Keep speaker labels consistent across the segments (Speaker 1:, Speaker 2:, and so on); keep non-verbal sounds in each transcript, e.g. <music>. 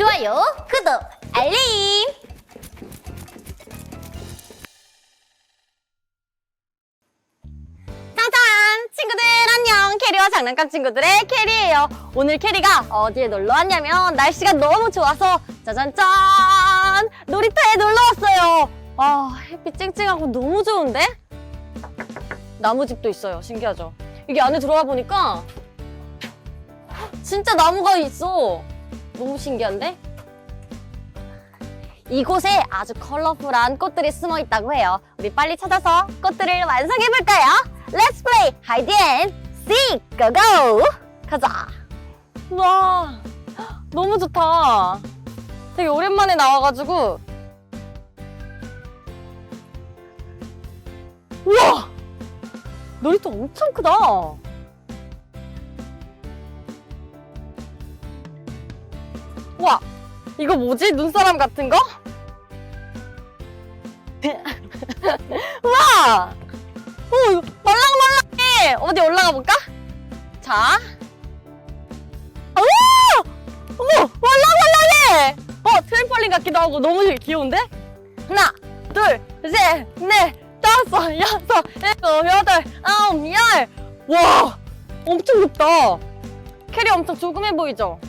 Speaker 1: 좋아요, 구독, 알림! 짠짠! 친구들 안녕! 캐리와 장난감 친구들의 캐리예요. 오늘 캐리가 어디에 놀러 왔냐면 날씨가 너무 좋아서 짜잔짠! 놀이터에 놀러 왔어요. 아, 햇빛 쨍쨍하고 너무 좋은데? 나무집도 있어요. 신기하죠? 이게 안에 들어가 보니까 진짜 나무가 있어. 너무 신기한데? 이곳에 아주 컬러풀한 꽃들이 숨어 있다고 해요. 우리 빨리 찾아서 꽃들을 완성해 볼까요? Let's play hide and seek. Go go. 가자. 와, 너무 좋다. 되게 오랜만에 나와가지고. 우와, 놀이터 엄청 크다. 이거 뭐지? 눈사람 같은 거? <laughs> 우와! 오, 말랑말랑해! 어디 올라가 볼까? 자. 우와! 어머, 말랑말랑해! 어, 트램펄린 같기도 하고 너무 귀여운데? 하나, 둘, 셋, 넷, 다섯, 여섯, 일곱, 여덟, 아홉, 열! 와! 엄청 높다! 캐리 엄청 조그매 보이죠?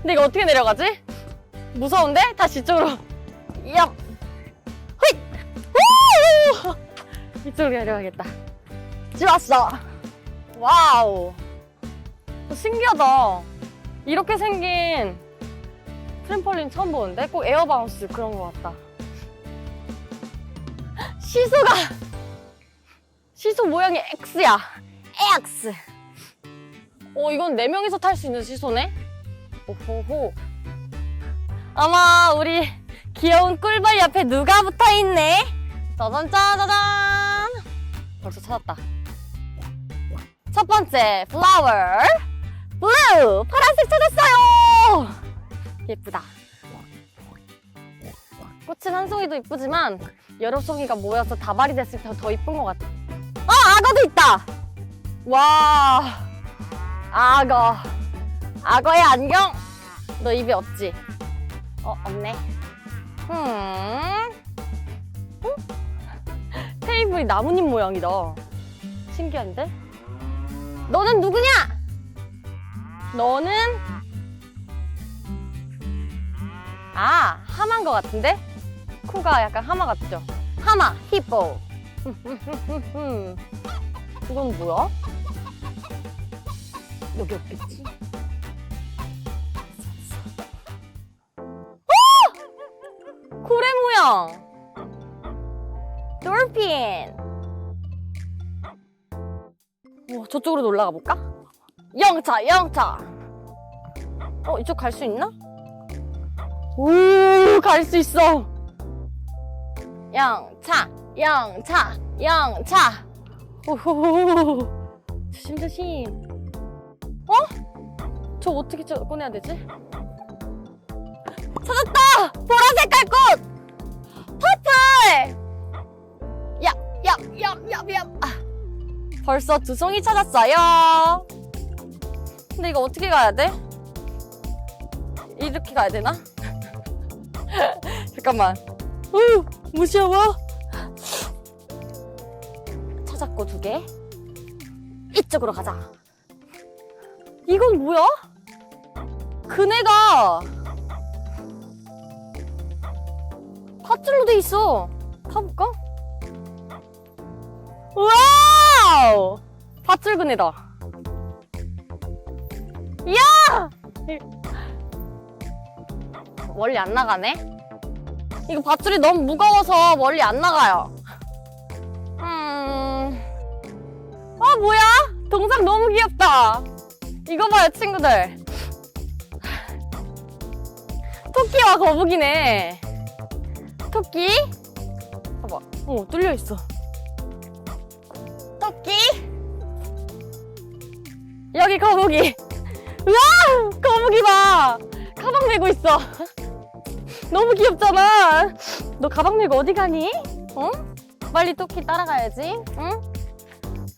Speaker 1: 근데 이거 어떻게 내려가지? 무서운데? 다시 이쪽으로. 얍. 휘! 우! 이쪽으로 내려가겠다. 좋았어. 와우. 어, 신기하다. 이렇게 생긴 트램펄린 처음 보는데? 꼭 에어바운스 그런 것 같다. 시소가! 시소 모양이 X야. X. 어, 이건 4명이서 탈 수 있는 시소네? 오호호. 어머, 우리 귀여운 꿀벌 옆에 누가 붙어 있네? 짜잔, 짜자잔. 벌써 찾았다. 첫 번째, 플라워. 블루! 파란색 찾았어요! 예쁘다. 꽃은 한 송이도 이쁘지만 여러 송이가 모여서 다발이 됐을 때 더 이쁜 것 같아. 어, 악어도 있다! 와, 악어. 악어의 안경. 너 입에 없지? 어, 없네. 음. 어? 테이블이 나뭇잎 모양이다. 신기한데? 너는 누구냐? 너는 아, 하마인 것 같은데? 코가 약간 하마 같죠? 하마, 히포. <laughs> 이건 뭐야? 여기 없겠지? 돌핀. 와, 저쪽으로 올라가 볼까? 영차, 영차. 어, 이쪽 갈 수 있나? 오, 갈 수 있어. 영차, 영차, 영차. 오호호호. 조심, 조심. 어? 저 어떻게 저 꺼내야 되지? 찾았다! 보라 색깔 꽃! 야, 야, 야, 야, 야. 아, 벌써 두 송이 찾았어요. 근데 이거 어떻게 가야 돼? 이렇게 가야 되나? <laughs> 잠깐만. 우, 무서워. 찾았고 두 개. 이쪽으로 가자. 이건 뭐야? 그네가 밧줄로 돼 있어. 타볼까? 와우! 그네다. 이야! 멀리 안 나가네? 이거 밧줄이 너무 무거워서 멀리 안 나가요. 음. 아, 뭐야? 동상 너무 귀엽다. 이거 봐요, 친구들. 토끼와 거북이네. 토끼. 어, 뚫려 있어. 토끼. 여기 거북이. <laughs> 우와! 거북이 봐. 가방 메고 있어. <laughs> 너무 귀엽잖아. 너 가방 메고 어디 가니? 어? 빨리 토끼 따라가야지. 응?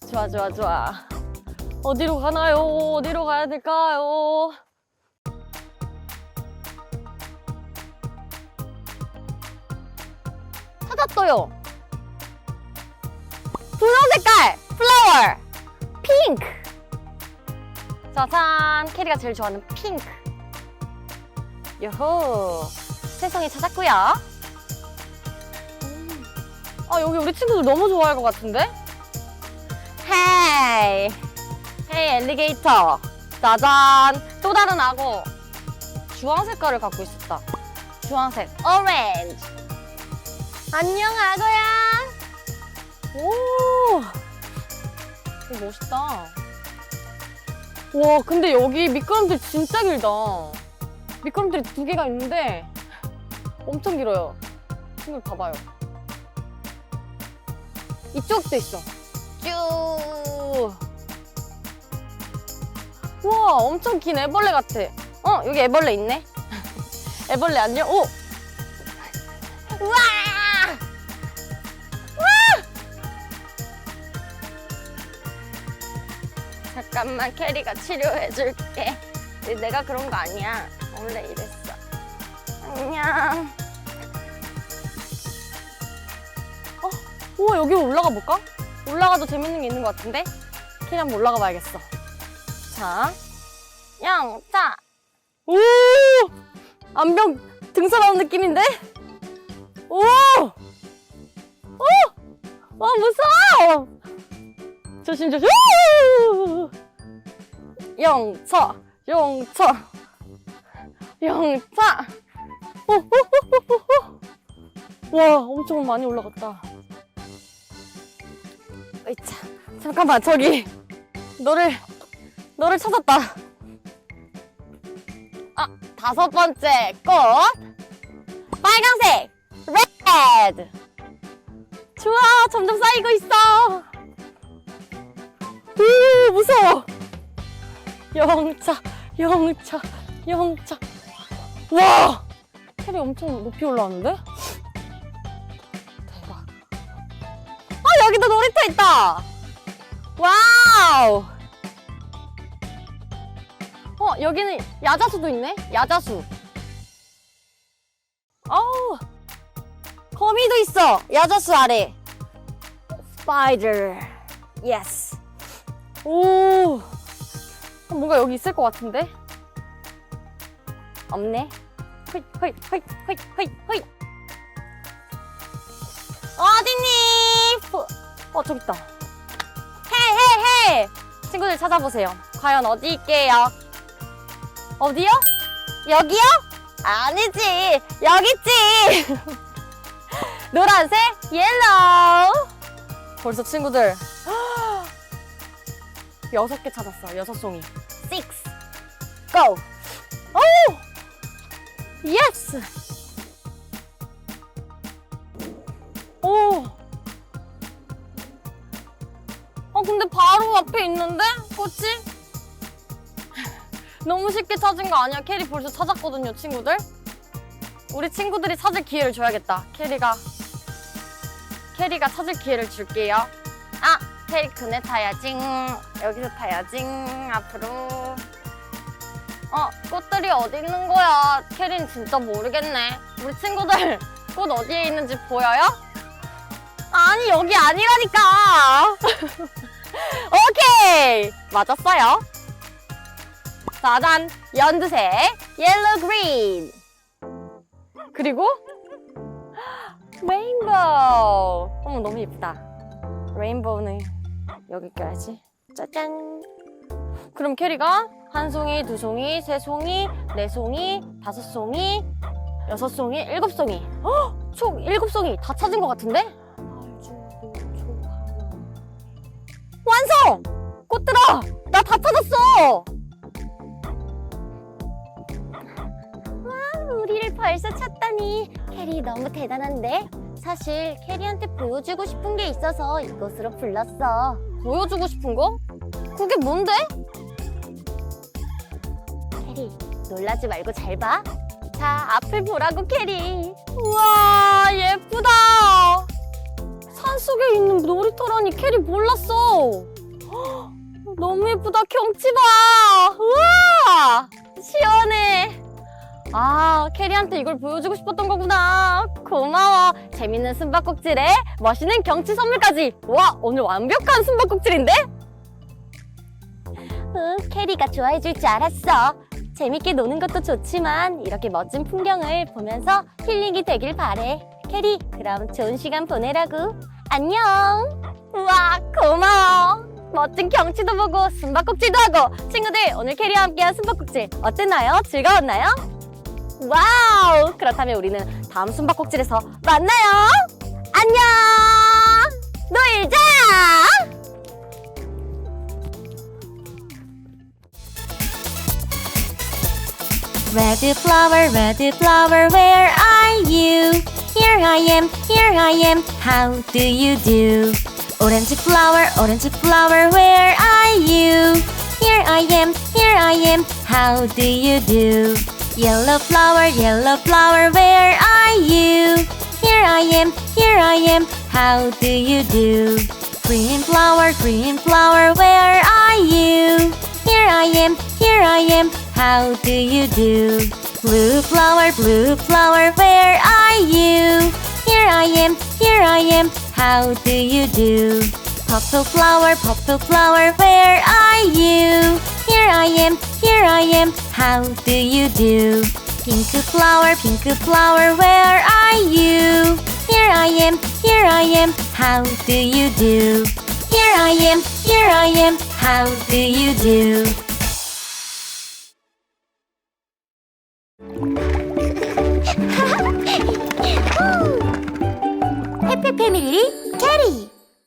Speaker 1: 좋아, 좋아, 좋아. 어디로 가나요? 어디로 가야 될까요? 찾았어요. 분홍 색깔 플라워 핑크. 짜잔 캐리가 제일 좋아하는 핑크. 요호 세성이 찾았고요. 음. 아 여기 우리 친구들 너무 좋아할 것 같은데? 헤이 헤이 엘리게이터 짜잔 또 다른 악어 주황 색깔을 갖고 있었다 주황색 오렌지 안녕 악어야 오 이거 멋있다 와 근데 여기 미끄럼틀 진짜 길다 미끄럼틀이 두 개가 있는데 엄청 길어요 친구들 봐봐요 이쪽도 있어 쭉. 우와, 엄청 긴 애벌레 같아. 어, 여기 애벌레 있네. <laughs> 애벌레 안녕. 오! 우와! 잠깐만, 캐리가 치료해줄게. 내가 그런 거 아니야. 원래 이랬어. 안녕. 어, 우와, 여기 올라가 볼까? 올라가도 재밌는 게 있는 것 같은데? 캐리 한번 올라가 봐야겠어. 자, 영차. 오! 암병 등산하는 느낌인데? 오! 오! 와, 무서워! 조심, 조심. 오, 오, 오. 와, 엄청 많이 올라갔다. 으이차. 잠깐만, 저기. 너를, 너를 찾았다. 아, 다섯 번째 꽃. 빨강색. 레드. 좋아, 점점 쌓이고 있어. 오, 무서워. 영차, 영차, 영차. 와! 캐리 엄청 높이 올라왔는데? 대박. 아, 여기도 놀이터 있다! 와우! 어, 여기는 야자수도 있네? 야자수. 어우, 거미도 있어! 야자수 아래. 스파이더. 예스. 오, 어, 뭔가 여기 있을 것 같은데? 없네. 허이, 허이, 허이, 허이, 허이, 허이. 어딨니? 어, 어, 저기 있다. 헤이, 헤이, 헤이! 친구들 찾아보세요. 과연 어디 있게요? 어디요? 여기요? 아니지. 여기 있지. <laughs> 노란색, 옐로우. 벌써 친구들 <gasps> 여섯 개 찾았어. 여섯 송이. Six. go. 오! 예스. 오. 어 근데 바로 앞에 있는데? 꽃이? 너무 쉽게 찾은 거 아니야? 캐리 벌써 찾았거든요, 친구들. 우리 친구들이 찾을 기회를 줘야겠다. 캐리가 캐리가 찾을 기회를 줄게요. 아, 캐리 그네 타야지. 여기서 타야지. 앞으로. 어, 꽃들이 어디 있는 거야? 캐리는 진짜 모르겠네. 우리 친구들 <laughs> 꽃 어디에 있는지 보여요? 아니, 여기 아니라니까. <laughs> 오케이! 맞았어요. 짜잔! 연두색, 옐로 그린. 그리고 <gasps> 레인보우. 어머 너무 예쁘다. 레인보우는 여기 껴야지. 짜잔. 그럼 캐리가 한 송이, 두 송이, 세 송이, 네 송이, 다섯 송이, 여섯 송이, 일곱 송이. 헉! 총 일곱 송이 다 찾은 것 같은데? 완성! 꽃들아! 나 다 찾았어! 우리를 벌써 찾다니 캐리 너무 대단한데? 사실 캐리한테 보여주고 싶은 게 있어서 이곳으로 불렀어 보여주고 싶은 거? 그게 뭔데? 캐리 놀라지 말고 잘 봐 자 앞을 보라고 캐리 우와 예쁘다 산속에 있는 놀이터라니 캐리 몰랐어 헉, <gasps>
Speaker 2: 너무 예쁘다. 경치 봐. 우와! 시원해. 아, 캐리한테 이걸 보여주고 싶었던 거구나. 고마워. 재밌는 숨바꼭질에 멋있는 경치 선물까지. 와, 오늘 완벽한 숨바꼭질인데? 응, 캐리가 좋아해 줄 줄 알았어. 재밌게 노는 것도 좋지만 이렇게 멋진 풍경을 보면서 힐링이 되길 바래. 캐리, 그럼 좋은 시간 보내라고. 안녕. 우와, 고마워. 멋진 경치도 보고 숨바꼭질도 하고 친구들 오늘 캐리와 함께한 숨바꼭질 어땠나요? 즐거웠나요? 와우! 그렇다면 우리는 다음 숨바꼭질에서 만나요. 안녕. 놀자. Red flower, red flower, where are you? Here I am, here I am, how do you do? Orange flower, orange flower, where are you? Here I am, here I am, how do you do? Yellow flower, yellow flower, where are you? Here I am, here I am, how do you do? Green flower, green flower, where are you? Here I am, here I am, how do you do? Blue flower, blue flower, where are you? Here I am, here I am, how do you do? Purple flower, purple flower, where are you? Here I am, here I am, how do you do? Pink flower, pink flower, where are you? Here I am, here I am, how do you do? Here I am, here I am, how do you do? Happy Family Kitty!